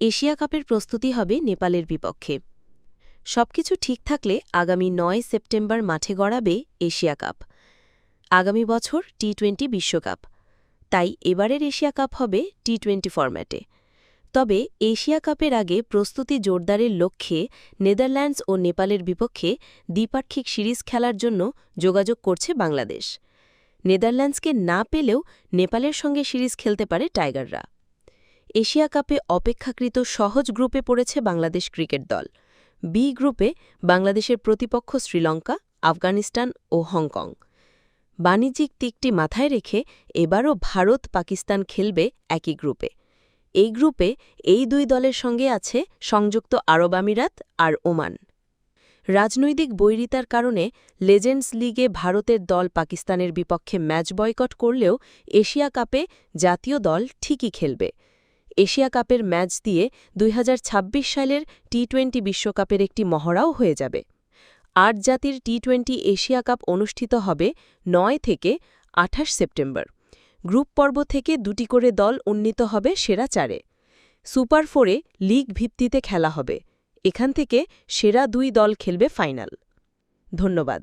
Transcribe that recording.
Asia কাপের প্রস্তুতি হবে নেপালের বিপক্ষে। সবকিছু ঠিক থাকলে আগামী নয় সেপ্টেম্বর মাঠে গড়াবে এশিয়া কাপ। আগামী বছর টি টোয়েন্টি বিশ্বকাপ। তাই এবারের এশিয়া কাপ হবে টি টোয়েন্টি ফরম্যাটে। তবে এশিয়া কাপের আগে প্রস্তুতি জোরদারের লক্ষ্যে নেদারল্যান্ডস ও নেপালের বিপক্ষে দ্বিপাক্ষিক সিরিজ খেলার জন্য যোগাযোগ করছে বাংলাদেশ। নেদারল্যান্ডসকে না পেলেও নেপালের সঙ্গে সিরিজ খেলতে পারে টাইগাররা। এশিয়া কাপে অপেক্ষাকৃত সহজ গ্রুপে পড়েছে বাংলাদেশ ক্রিকেট দল। বি গ্রুপে বাংলাদেশের প্রতিপক্ষ শ্রীলঙ্কা, আফগানিস্তান ও হংকং। বাণিজ্যিক দিকটি মাথায় রেখে এবারও ভারত পাকিস্তান খেলবে একই গ্রুপে। এই গ্রুপে এই দুই দলের সঙ্গে আছে সংযুক্ত আরব আমিরাত আর ওমান। রাজনৈতিক বৈরিতার কারণে লেজেন্ডস লিগে ভারতের দল পাকিস্তানের বিপক্ষে ম্যাচ বয়কট করলেও এশিয়া কাপে জাতীয় দল ঠিকই খেলবে। এশিয়া কাপের ম্যাচ দিয়ে দুই হাজার ছাব্বিশ সালের টি টোয়েন্টি বিশ্বকাপের একটি মহড়াও হয়ে যাবে। আট জাতির টি টোয়েন্টি এশিয়া কাপ অনুষ্ঠিত হবে নয় থেকে আঠাশ সেপ্টেম্বর। গ্রুপ পর্ব থেকে দুটি করে দল উন্নীত হবে সেরা চারে। সুপার ফোরে লিগ ভিত্তিতে খেলা হবে। এখান থেকে সেরা দুই দল খেলবে ফাইনাল। ধন্যবাদ।